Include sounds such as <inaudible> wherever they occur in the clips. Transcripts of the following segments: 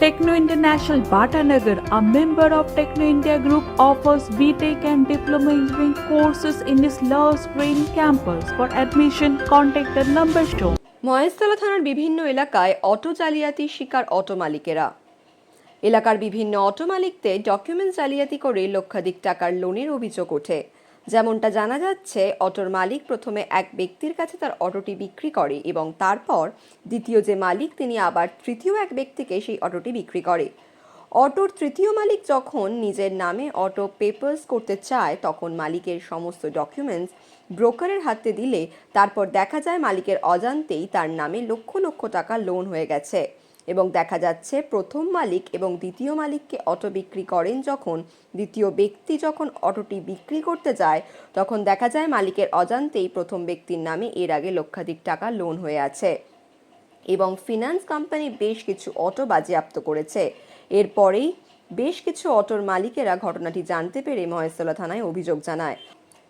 Techno International Bhatanagar, a member of Techno India Group, offers BTEC and Diploma Engineering courses in its Love Green campus. For admission, contact the number shown. Maheshtala থানার বিভিন্ন এলাকায় auto জালিয়াতি শিকার auto মালিকেরা এলাকার বিভিন্ন auto মালিকদের document জালিয়াতি করে লক্ষাধিক টাকার লোনের অভিযোগ ওঠে যেমনটা জানা যাচ্ছে, অটোর মালিক প্রথমে এক ব্যক্তির কাছে তার অটোটি বিক্রি করে এবং তারপর দ্বিতীয় যে মালিক, তিনি আবার তৃতীয় এক ব্যক্তিকে সেই অটোটি বিক্রি করে। অটোর তৃতীয় মালিক যখন নিজের নামে অটো পেপার্স করতে চায়, তখন মালিকের সমস্ত ডকুমেন্টস ব্রোকারের হাতে দিলে, তারপর দেখা যায় মালিকের অজান্তেই তার নামে লক্ষ লক্ষ টাকা লোন হয়ে গেছে। এবং দেখা যাচ্ছে প্রথম মালিক এবং দ্বিতীয় মালিককে অটো বিক্রি করেন যখন দ্বিতীয় ব্যক্তি যখন অটোটি বিক্রি করতে যায়, তখন দেখা যায় মালিকের অজান্তেই প্রথম ব্যক্তির নামে এর আগে লক্ষাধিক টাকা লোন হয়ে আছে এবং ফিনান্স কোম্পানি বেশ কিছু অটো বাজেয়াপ্ত করেছে। এরপরেই বেশ কিছু অটোর মালিকেরা ঘটনাটি জানতে পেরে মহেশতলা থানায় অভিযোগ জানায়।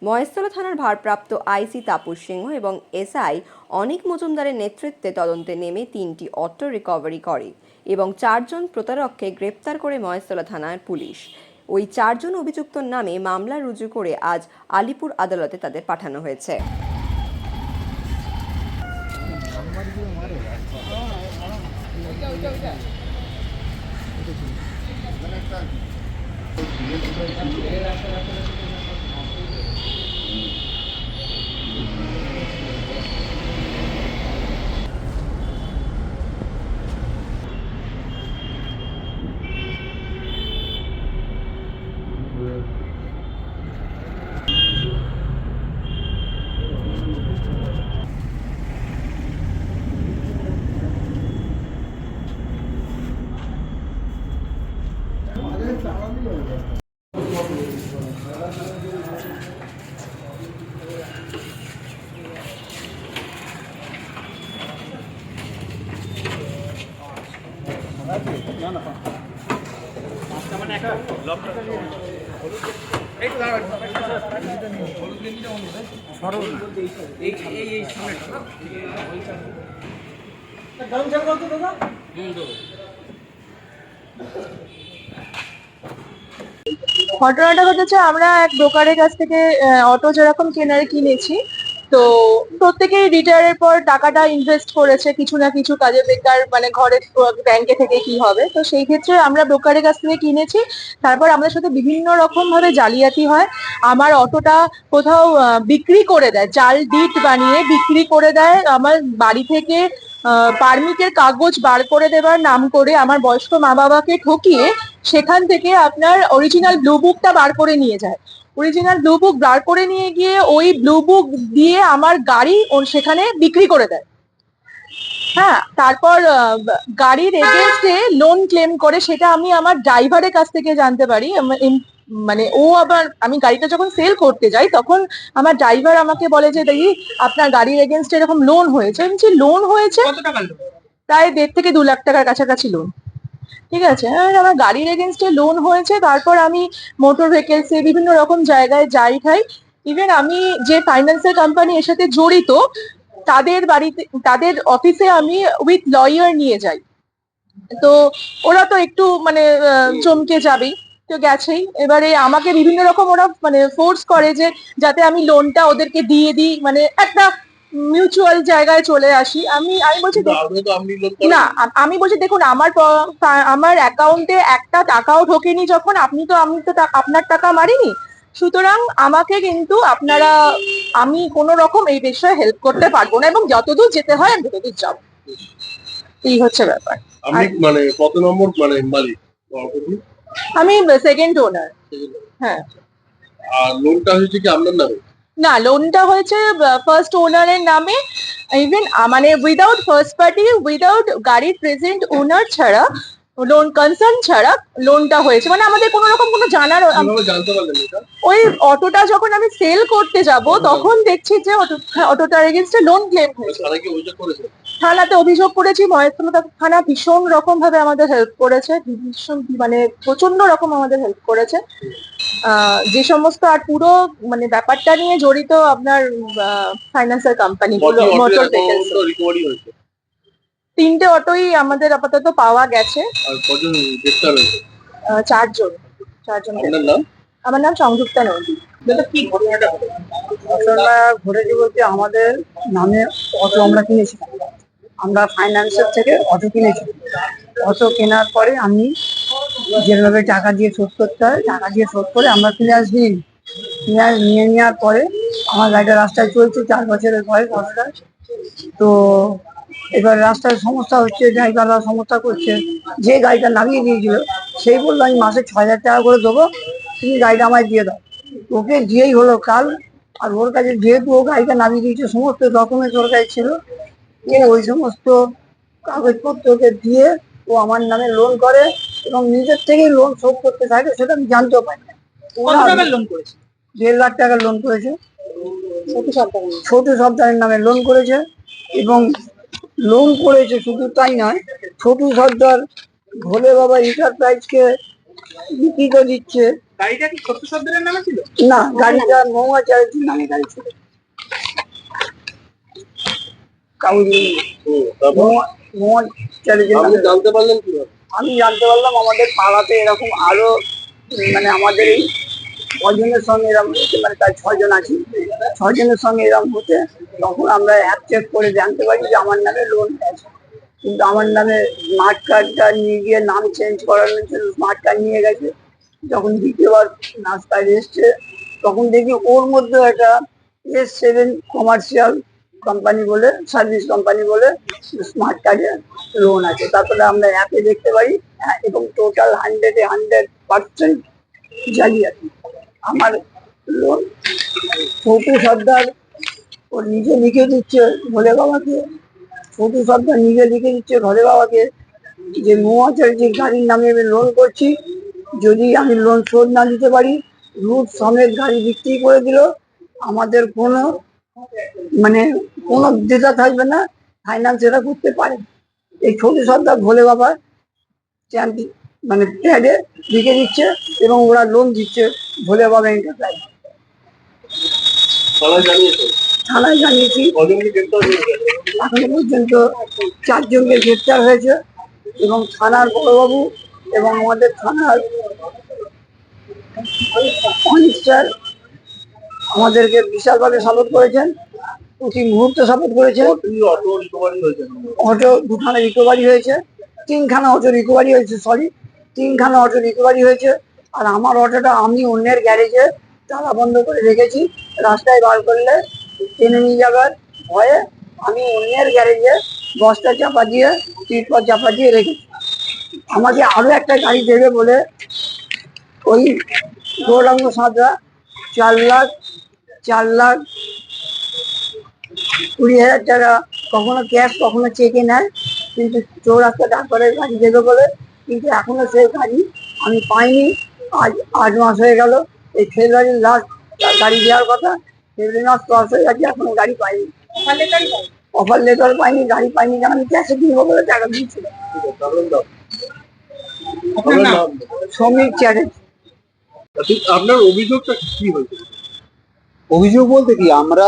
মহেশতলা থানার ভারপ্রাপ্ত আইসি তাপস সিংহ এবং এসআই অনিক মজুমদারের নেতৃত্বে তদন্তে নেমে তিনটি অটো রিকভারি করে এবং চারজন প্রতারককে গ্রেপ্তার করে মহেশতলা থানার পুলিশ। ওই চারজন অভিযুক্তর নামে মামলা রুজু করে আজ আলিপুর আদালতে তাদের পাঠানো হয়েছে। ঘটনাটা ঘটেছে আমরা এক ব্রোকারের কাছ থেকে অটো যেরকম কেনারে কিনেছি তো প্রত্যেকেই রিটায়ারের পর টাকাটা ইনভেস্ট করেছে, কিছু না কিছু কাজে বেকার মানে ঘরের ব্যাংকে থেকে কি হবে। তো সেই ক্ষেত্রে আমরা ব্রোকারের কাছ থেকে কিনেছি, তারপর আমাদের সাথে বিভিন্ন রকম ভাবে জালিয়াতি হয়। আমার অটোটা কোথাও বিক্রি করে দেয়, চাল ডিট বানিয়ে বিক্রি করে দেয়, আমার বাড়ি থেকে পারমিটের কাগজ বার করে দেবার নাম করে আমার বয়স্ক মা বাবাকে ঠকিয়ে সেখান থেকে আপনার অরিজিনাল ব্লু বুকটা বার করে নিয়ে যায়। অরিজিনাল ব্লু বুক বার করে নিয়ে গিয়ে ওই ব্লু বুক দিয়ে আমার গাড়ি সেখানে বিক্রি করে দেয়। হ্যাঁ তারপর গাড়ির এগেনস্টে লোন ক্লেম করে সেটা আমি আমার ড্রাইভারের কাছ থেকে জানতে পারি। মানে ও আবার আমি গাড়িটা যখন সেল করতে যাই তখন আমার ড্রাইভার আমাকে বলে যে দেখি আপনার গাড়ির এগেনস্টে এরকম লোন হয়েছে। আমি লোন হয়েছে? কত টাকা লোন প্রায় দেড় থেকে দু লাখ টাকার কাছাকাছি লোন ঠিক আছে? আমার গাড়ির এগেনস্টে লোন হয়েছে, তারপর আমি মোটর ভেহিকেলসে বিভিন্ন রকম জায়গায় যাই, খাই। ইভেন আমি যে ফাইন্যান্সিয়াল কোম্পানি এর সাথে জড়িত, তাদের বাড়িতে, তাদের অফিসে আমি উইথ লয়ার নিয়ে যাই। তো ওরা তো একটু মানে চমকে যাবেই, তো গেছেই। এবারে আমাকে বিভিন্ন রকম ওরা মানে ফোর্স করে যে, যাতে আমি লোনটা ওদেরকে দিয়ে দিই মানে একটা মিউচুয়াল জায়গায় চলে আসি। আমি আমি বলছি না আমি বলছি দেখুন আমার আমার অ্যাকাউন্টে একটা টাকাও ঢোকেনি যখন আপনি তো আমি তো আপনার টাকা মারিনি। সুতরাং আমাকে কিন্তু আপনারা আমি কোনো রকম এই বিষয়ে হেল্প করতে পারব না এবং যতদূর যেতে হয় আমি ততদূর যাব। এই হচ্ছে ব্যাপার। আপনি মানে কত নম্বর মানে মালিক? আমি সেকেন্ড ওনার হ্যাঁ। আর লোনটা হয়েছে কি আপনার নামে? না লোনটা হয়েছে ফার্স্ট ওনারের নামে ইভেন মানে উইদাউট ফার্স্ট পার্টি উইদাউট গাড়ির প্রেজেন্ট ওনার ছাড়া লোন কনসার্ন ছাড়া লোনটা হয়েছে। মানে আমাদের কোনো রকম কোনো জানার ওই অটোটা যখন আমি সেল করতে যাব তখন দেখছি যে হ্যাঁ, অটোটার এগেনস্টে লোন ক্লেম হয়েছে। থানাতে অভিযোগ করেছি মহেশতলা থানা ভীষণ রকম ভাবে আমাদের হেল্প করেছে ভীষণ মানে প্রচণ্ড রকম আমাদের হেল্প করেছে। আহ, যে সমস্ত আর পুরো মানে ব্যাপারটা নিয়ে জড়িত আপনার ফাইন্যান্সিয়াল কোম্পানি মোটর তিনটে অটোই আমাদের আপাতত পাওয়া গেছে। চারজন চারজন আমার নাম সংযুক্তা নন্দী। কি ঘটনাটা ঘটেছে বলতে আমাদের নামে অটো আমরা কিনেছিলাম। আমরা ফাইন্যান্সের থেকে অটো কিনেছি। অটো কেনার পরে আমি যেভাবে টাকা দিয়ে শোধ করতে হয়, টাকা দিয়ে শোধ করে আমরা ক্লিয়ারেন্স নিই নিয়ে নেওয়ার পরে আমার গাড়িটা রাস্তায় চলছে, চার বছরের বয়স অটোটা তো এবার রাস্তায় সমস্যা হচ্ছে, ড্রাইভাররা সমস্যা করছে। যে গাড়িটা নামিয়ে দিয়েছিল, সেই বলল, আমি মাসে ছ হাজার টাকা করে দেবো। তুমি গাড়িটা আমায় দিয়ে দাও। ওকে দিয়েই হলো কাল। আর ওর কাছে যেহেতু ও গাড়িটা নামিয়ে দিয়েছে, সমস্ত ডকুমেন্টস ওর কাছে ছিল। ও ওই সমস্ত কাগজপত্রকে দিয়ে ও আমার নামে লোন করে এবং নিজের থেকেই লোন শোধ করতে থাকে সেটা আমি জানতেও পারি না। লোন করেছে? দেড় লাখ টাকা লোন করেছে। ছোট সর্দারের নামে। লোন করেছে এবং লোন করেছে শুধু তাই নয় ছোট সর্দার ভোলে বাবা এন্টারপ্রাইজকে বিক্রি করে দিচ্ছে। গাড়িটা কি ছোট সর্দারের নামে ছিল? না গাড়িটা চ্যাটার্জির নামে গাড়ি ছিল। জানতে পারলেন আমি জানতে পারলাম আমাদের পাড়াতে এরকম আরও মানে আমাদের এই ছজনের সঙ্গে এরকম হচ্ছে মানে তার ছজন আছি। ছজনের সঙ্গে এরকম হতে তখন আমরা অ্যাপ চেক করে জানতে পারি যে আমার নামে লোন আছে। কিন্তু আমার নামে স্মার্ট কার্ডটা নিয়ে গিয়ে নাম চেঞ্জ করানোর জন্য স্মার্ট কার্ড নিয়ে গেছে। যখন দ্বিতীয়বার নাস্তায় এসছে তখন দেখি ওর মধ্যে একটা এস সেভেন কমার্শিয়াল কোম্পানি বলে সার্ভিস কোম্পানি বলে স্মার্ট কার্ডে লোন আছে। তারপরে আমরা অ্যাপে দেখতে পারি হ্যাঁ, এবং টোটাল হান্ড্রেডে হান্ড্রেড পার্সেন্ট জালিয়াতি আমার লোন ছোটু সর্দার ও নিজে লিখে দিচ্ছে ভোলে বাবাকে। ছোটু সর্দার নিজে লিখে দিচ্ছে ভোলে বাবাকে। যে মহাচার্যের গাড়ির নামে আমি লোন করছি যদি আমি লোন শোধ না দিতে পারি রুট সমেত গাড়ি বিক্রি করে দিল। আমাদের কোনো মানে কোনো ডেটা থাকবে না ফাইন্যান্স এটা করতে পারে। এই ছোট সর্দার ভোলে বাবা চ্যাম্পি মানে প্যাডে লিখে দিচ্ছে এবং ওরা লোন দিচ্ছে ভোলে বাবা এন্টারপ্রাইজ থানায় জানিয়েছি? এখনও পর্যন্ত চারজনকে গ্রেপ্তার হয়েছে এবং থানার বড়বাবু এবং আমাদের থানার অনিক স্যার আমাদেরকে বিশালভাবে সাপোর্ট করেছেন। প্রতি মুহূর্তে সাপোর্ট করেছেন। অটো দুখানা রিকভারি হয়েছে, তিনখানা অটো রিকভারি হয়েছে সরি তিনখানা অটো রিকভারি হয়েছে। আর আমার অটোটা আমি অন্যের গ্যারেজে তালা বন্ধ করে রেখেছি। রাস্তায় বার করলে টেনে নিয়ে যাবার ভয়ে আমি অন্যের গ্যারেজে বস্তা চাপা দিয়ে টিটপা চাপা দিয়ে রেখেছি। আমাকে আরও একটা গাড়ি দেবে বলে ওই গৌরাঙ্গ সাঁতরা চার লাখ চার লাখ কুড়ি হাজার টাকা। কখনো ক্যাশ কখনো চেকে নেয়। কিন্তু চৌরাস্তা ডাক্তারে গাড়ি দেবে বলে। কিন্তু এখনও সেই গাড়ি আমি পাইনি। আজ আট মাস হয়ে গেল। এই ফেব্রুয়ারির লাস্ট গাড়ি দেওয়ার কথা। ফেব্রুয়ারি মাস ক্রস হয়ে গেছে এখনও গাড়ি পাইনি। অফার লেটার পাইনি গাড়ি পাইনি। আমি ক্যাশে কিনবো বলে টাকা নাম? শ্রমিক চ্যাটার্জি। আপনার অভিযোগটা কি হয়েছে? অভিযোগ বলতে কি আমরা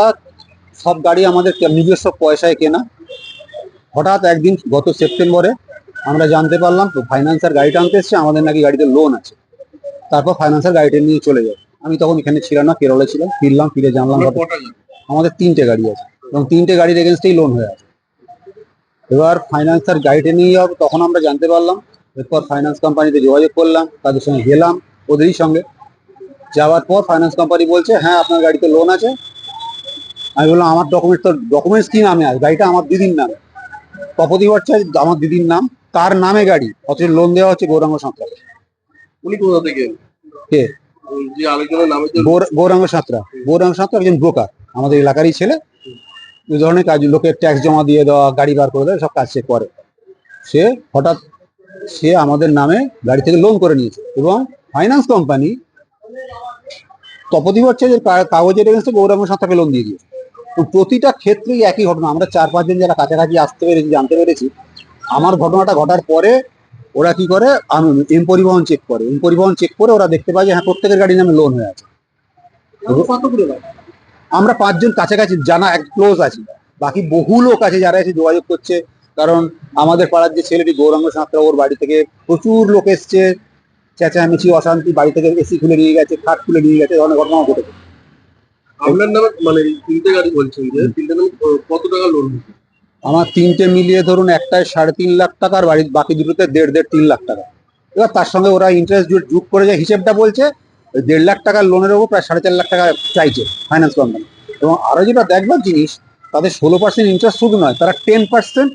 সব গাড়ি আমাদের নিজস্ব পয়সায় কেনা। হঠাৎ একদিন গত সেপ্টেম্বরে আমরা জানতে পারলাম তো ফাইন্যান্সার গাড়িটা আনতে এসছে আমাদের নাকি গাড়িতে লোন আছে। তারপর ফাইন্যান্সার গাড়িটা নিয়ে চলে যায় আমি তখন এখানে ছিলাম না কেরলে ছিলাম ফিরলাম ফিরে জানলাম? আমাদের তিনটে গাড়ি আছে এবং তিনটে গাড়ির এগেনস্টেই লোন হয়ে আছে। এবার ফাইন্যান্সার গাড়িটা নিয়ে যাব তখন আমরা জানতে পারলাম এরপর ফাইন্যান্স কোম্পানিতে যোগাযোগ করলাম তাদের সঙ্গে গেলাম ওদেরই সঙ্গে। যাওয়ার পর ফাইন্যান্স কোম্পানি বলছে হ্যাঁ আপনার গাড়িতে লোন আছে। আমি বললাম আমার ডকুমেন্টস তো ডকুমেন্টস কি নামে আছে? গাড়িটা আমার দিদির নামে। তপতি ভট্টাচার্য আমার দিদির নাম। তার নামে গাড়ি অথচ লোন দেওয়া হচ্ছে গৌরাঙ্গ সাঁতরা। উনি কোথা থেকে? কে? গৌরাঙ্গ সাঁতরা। গৌরাঙ্গ সাঁতরা একজন ব্রোকার আমাদের এলাকারই ছেলে। এই ধরনের কাজ লোকের ট্যাক্স জমা দিয়ে দেওয়া গাড়ি বার করে দেওয়া সব কাজ সে করে। সে হঠাৎ সে আমাদের নামে গাড়ি থেকে লোন করে নিয়েছে। এবং ফাইন্যান্স কোম্পানি তপতি ভট্টাচার্যের কা- কাগজের এগেন্সে গৌরাঙ্গ সাঁতরাকে লোন দিয়ে দিয়েছে। তো প্রতিটা ক্ষেত্রেই একই ঘটনা। আমরা চার পাঁচজন যারা কাছাকাছি আসতে পেরেছি জানতে পেরেছি আমার ঘটনাটা ঘটার পরে ওরা কি করে? এম পরিবহন চেক করে। এম পরিবহন চেক করে ওরা দেখতে পায় যে হ্যাঁ প্রত্যেকের গাড়ির নামে লোন হয়ে আছে। আমরা পাঁচজন কাছাকাছি জানা এক ক্লোজ আছি। বাকি বহু লোক আছে যারা এসে যোগাযোগ করছে। কারণ আমাদের পাড়ার যে ছেলেটি গৌরাঙ্গ সাঁতরা ওর বাড়ি থেকে প্রচুর লোক এসছে। চেঁচামেচি অশান্তি বাড়ি থেকে এসি খুলে নিয়ে গেছে খাট খুলে নিয়ে গেছে ধরনের ঘটনা ঘটেছে। আপনার নামে মানে তিনটে গাড়ি বলছেন যে তিনটে নামে কত টাকা লোন আমার তিনটে মিলিয়ে ধরুন একটায় সাড়ে তিন লাখ টাকা আর বাড়ি বাকি দুটোতে দেড় দেড় তিন লাখ টাকা। এবার তার সঙ্গে ওরা ইন্টারেস্ট যোগ করে যে হিসেবটা বলছে দেড় লাখ টাকার লোনের ওপর প্রায় সাড়ে চার লাখ টাকা চাইছে ফাইন্যান্স কোম্পানি এবং আরও যেটা দেখবার জিনিস তাদের ষোলো পার্সেন্ট ইন্টারেস্ট শুধু নয় তারা টেন পার্সেন্ট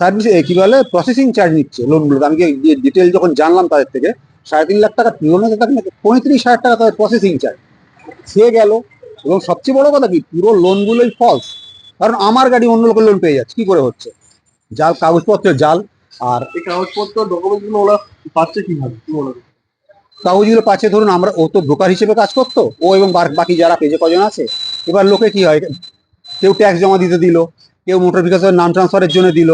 সার্ভিস কি বলে প্রসেসিং চার্জ নিচ্ছে লোনগুলো আমি ডিটেল যখন জানলাম তাদের থেকে সাড়ে তিন লাখ টাকা লোনের টাকা নাকি? পঁয়ত্রিশ হাজার টাকা তাদের প্রসেসিং চার্জ সে গেল এবং সবচেয়ে বড় কথা কি? পুরো লোনগুলোই ফলস কারণ আমার গাড়ি অন্য লোকের লোন পেয়ে যাচ্ছে কি করে হচ্ছে? জাল কাগজপত্রের জাল আর এই কাগজপত্র ডকুমেন্টগুলো ওরা পাচ্ছে কীভাবে? কি কাগজগুলো পাচ্ছে ধরুন আমরা ও তো ব্রোকার হিসেবে কাজ করতো ও এবং বাকি যারা পেজে কজন আছে এবার লোকে কি হয়? কেউ ট্যাক্স জমা দিতে দিল কেউ মোটর বিকাশের নাম ট্রান্সফারের জন্য দিল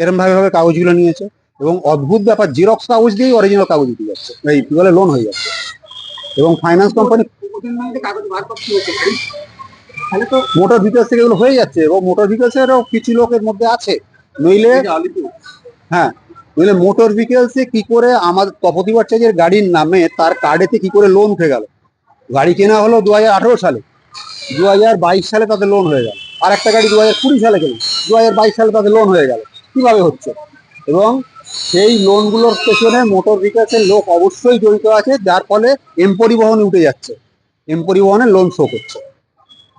এরকম ভাবে ভাবে কাগজগুলো নিয়েছে। এবং অদ্ভুত ব্যাপার জেরক্স কাগজ দিয়েই অরিজিনাল কাগজ দিতে যাচ্ছে। এই কি বলে লোন হয়ে যাচ্ছে। এবং ফাইন্যান্স কোম্পানি মোটর ভিকাস থেকে এগুলো হয়ে যাচ্ছে এবং মোটর ভিকাসেরও কিছু লোকের মধ্যে আছে। নইলে হ্যাঁ নইলে মোটর ভেহিকেলসে কি করে আমার তপতি ভট্টাচার্যের গাড়ির নামে তার কার্ডেতে কি করে লোন উঠে গেল? গাড়ি কেনা হলো দু হাজার আঠেরো সালে। দু হাজার বাইশ সালে তাদের লোন হয়ে গেল। আর একটা গাড়ি দু হাজার কুড়ি সালে কেনা। দু সালে তাদের লোন হয়ে গেল। কীভাবে হচ্ছে? এবং সেই লোনগুলোর পেছনে মোটর ভেহিকেলসের লোক অবশ্যই জড়িত আছে, যার ফলে এম পরিবহনে উঠে যাচ্ছে। এম পরিবহনে লোন শো করছে।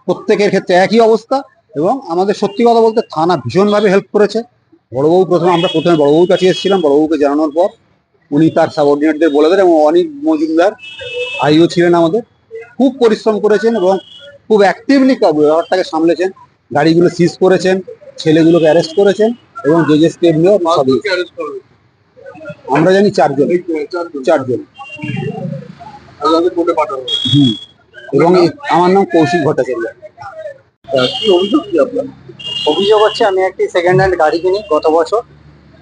প্রত্যেকের ক্ষেত্রে একই অবস্থা এবং আমাদের সত্যি কথা বলতে থানা ভীষণভাবে হেল্প করেছে। বড়বাবু প্রথমে আমরা প্রথমে বড়বাবুর কাছে এসেছিলাম, বড়বাবুকে জানানোর পর উনি তার সাবঅর্ডিনেটদের বলে দেন এবং অনেক মজুমদার আইও ছিলেন আমাদের। খুব পরিশ্রম করেছেন এবং খুব অ্যাক্টিভলি ব্যাপারটাকে সামলেছেন। গাড়িগুলো সিজ করেছেন, ছেলেগুলোকে অ্যারেস্ট করেছেন। এবং যে যে স্টেপ নিয়েও সবই আমরা জানি চারজন। চারজন। হুম। এবং আমার নাম কৌশিক ভট্টাচার্য। অভিযোগ কি অভিযোগ হচ্ছে আমি একটি সেকেন্ড হ্যান্ড গাড়ি কিনি গত বছর।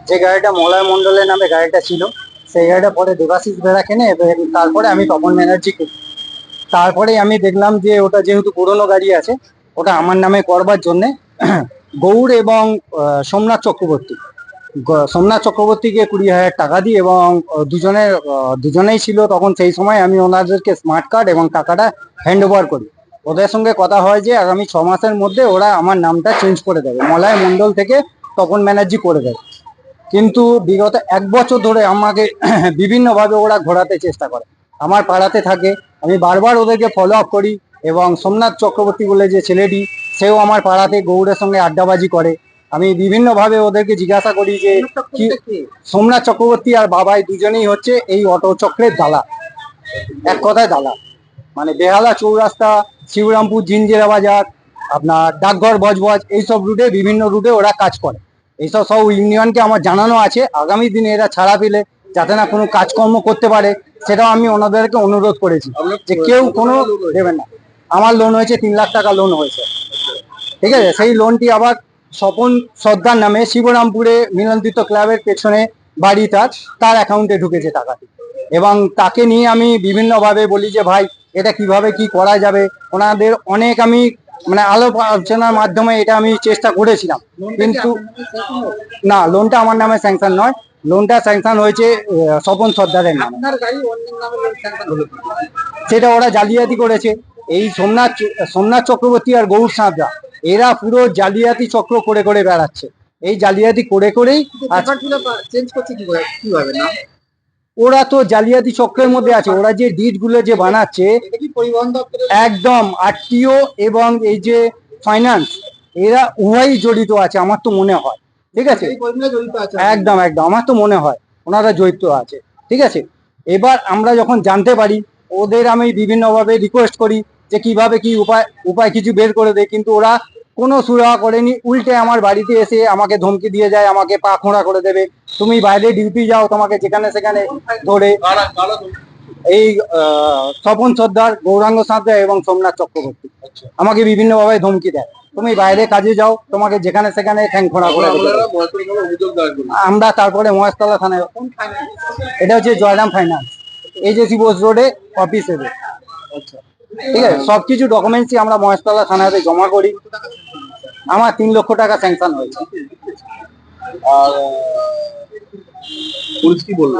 যে গাড়িটা মলয় মণ্ডলের নামে গাড়িটা ছিল সেই গাড়িটা পরে দেবাশিস বেড়া কেনে তারপরে আমি তপন ব্যানার্জি কিনি। তারপরে আমি দেখলাম যে ওটা যেহেতু পুরনো গাড়ি আছে ওটা আমার নামে করবার জন্যে গৌড় এবং সোমনাথ চক্রবর্তী। সোমনাথ চক্রবর্তীকে কুড়ি হাজার টাকা দিই এবং দুজনের দুজনেই ছিল তখন সেই সময় আমি ওনাদেরকে স্মার্ট কার্ড এবং টাকাটা হ্যান্ড ওভার করি। ওদের সঙ্গে কথা হয় যে আগামী ছ মাসের মধ্যে ওরা আমার নামটা চেঞ্জ করে দেবে। মলয় মণ্ডল থেকে তপন ব্যানার্জি করে দেবে। কিন্তু বিগত এক বছর ধরে আমাকে <clears throat> বিভিন্নভাবে ওরা ঘোরাতে চেষ্টা করে। আমার পাড়াতে থাকে। আমি বারবার ওদেরকে ফলো আপ করি। এবং সোমনাথ চক্রবর্তী বলে যে ছেলেটি সেও আমার পাড়াতে গৌড়ের সঙ্গে আড্ডাবাজি করে। আমি বিভিন্নভাবে ওদেরকে জিজ্ঞাসা করি যে কি সোমনাথ চক্রবর্তী আর বাবাই দুজনেই হচ্ছে এই অটো চক্রের দালা। এক কথায় দালা। মানে বেহালা চৌরাস্তা শিবরামপুর জিঞ্জিরা বাজার আপনার ডাকঘর বজবজ এইসব রুটে বিভিন্ন রুটে ওরা কাজ করে। এইসব সব ইউনিয়নকে আমার জানানো আছে। আগামী দিনে এরা ছাড়া পেলে যাতে না কোনো কাজকর্ম করতে পারে সেটাও আমি ওনাদেরকে অনুরোধ করেছি। যে কেউ কোনো দেবেন না। আমার লোন হয়েছে তিন লাখ টাকা লোন হয়েছে। ঠিক আছে? সেই লোনটি আবার স্বপন সর্দার নামে শিবরামপুরে মিলনতীর্থ ক্লাবের পেছনে বাড়ি তার তার অ্যাকাউন্টে ঢুকেছে টাকাটি। এবং তাকে নিয়ে আমি বিভিন্নভাবে বলি যে ভাই এটা কীভাবে কি করা যাবে? ওনাদের অনেক আমি মানে আলোপ আলোচনার মাধ্যমে এটা আমি চেষ্টা করেছিলাম। কিন্তু না লোনটা আমার নামে স্যাংশন নয়। লোনটা স্যাংশন হয়েছে স্বপন সর্দারের নামে। সেটা ওরা জালিয়াতি করেছে। এই সোমনাথ সোমনাথ চক্রবর্তী আর গৌর সাঁতরা এরা পুরো জালিয়াতি চক্র করে করে বেড়াচ্ছে। এই জালিয়াতি করে করেই চেঞ্জ করছে কীভাবে না? ওরা তো জালিয়াতি চক্রের মধ্যে আছে ওরা যে ডিটগুলো যে বানাচ্ছে একদম আরটিও এবং এই যে ফাইন্যান্স এরা উভয়ই জড়িত আছে আমার তো মনে হয়। ঠিক আছে। একদম একদম আমার তো মনে হয় ওনারা জড়িত আছে। ঠিক আছে? এবার আমরা যখন জানতে পারি ওদের আমি বিভিন্নভাবে রিকোয়েস্ট করি যে কীভাবে কি উপায় উপায় কিছু বের করে দেয় কিন্তু ওরা কোনো সুরাহা করেনি। উল্টে আমার বাড়িতে এসে আমাকে ধমকি দিয়ে যায় আমাকে পা খোঁড়া করে দেবে। তুমি বাইরে ডিউটি যাও তোমাকে যেখানে সেখানে ধরে। এই স্বপন সর্দার গৌরাঙ্গ সাঁতরা এবং সোমনাথ চক্রবর্তী আচ্ছা। আমাকে বিভিন্নভাবে ধমকি দেয়। তুমি বাইরে কাজে যাও তোমাকে যেখানে সেখানে ঠ্যাং খোঁড়া করে আমরা তারপরে মহেশতলা থানায় এটা হচ্ছে জয়রাম ফাইন্যান্স এজেসি বোস রোডে অফিস আচ্ছা। ঠিক আছে? সবকিছু ডকুমেন্টসই আমরা মহেশতলা থানাতে জমা করি। আমার তিন লক্ষ টাকা স্যাংশন হয়েছে। আর পুলিশ কি বলল?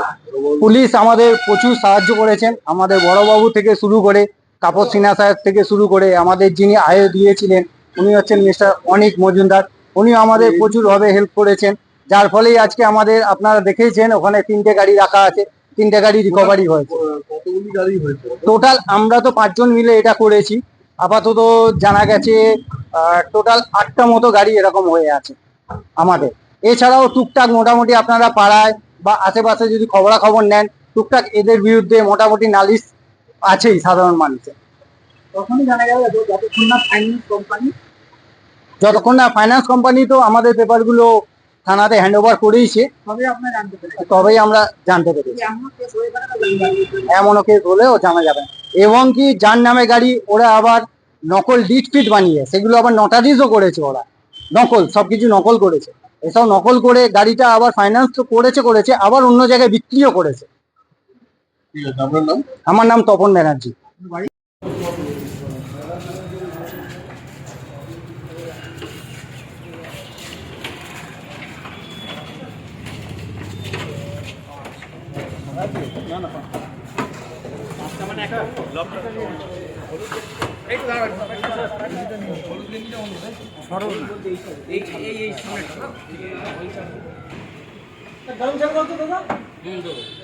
পুলিশ আমাদের প্রচুর সাহায্য করেছেন। আমাদের বড়বাবু থেকে শুরু করে কাপড় সিনহা সাহেব থেকে শুরু করে আমাদের যিনি আয় দিয়েছিলেন উনি হচ্ছেন মিস্টার অনিক মজুমদার। উনিও আমাদের প্রচুরভাবে হেল্প করেছেন। যার ফলেই আজকে আমাদের আপনারা দেখেইছেন ওখানে তিনটে গাড়ি রাখা আছে। তিনটে গাড়ি রিকভারি হয়েছে। কতগুলি গাড়ি হয়েছে? টোটাল আমরা তো পাঁচজন মিলে এটা করেছি। আপাতত জানা গেছে টোটাল আটটা মতো গাড়ি এরকম হয়ে আছে আমাদের। এছাড়াও টুকটাক মোটামুটি আপনারা পাড়ায় বা আশেপাশে যদি খবরাখবর নেন টুকটাক এদের বিরুদ্ধে মোটামুটি নালিশ আছেই সাধারণ মানুষের। তখনই জানা গেল যতক্ষণ না ফাইন্যান্স কোম্পানি যতক্ষণ না ফাইন্যান্স কোম্পানি তো আমাদের পেপারগুলো থানাতে হ্যান্ড ওভার পেরেছেন। তবেই আমরা জানতে পেরেছি। এমনও কেস হলেও জানা যাবে এবং কি যার নামে গাড়ি ওরা আবার নকল ডিট ফিট বানিয়ে সেগুলো আবার নটারিজও করেছে ওরা। নকল সবকিছু নকল করেছে। এসব নকল করে গাড়িটা আবার ফাইন্যান্স তো করেছে করেছে আবার অন্য জায়গায় বিক্রিও করেছে। আমার নাম তপন আপনার নাম আমার করতো দাদা ব্যানার্জি দক্ষিণ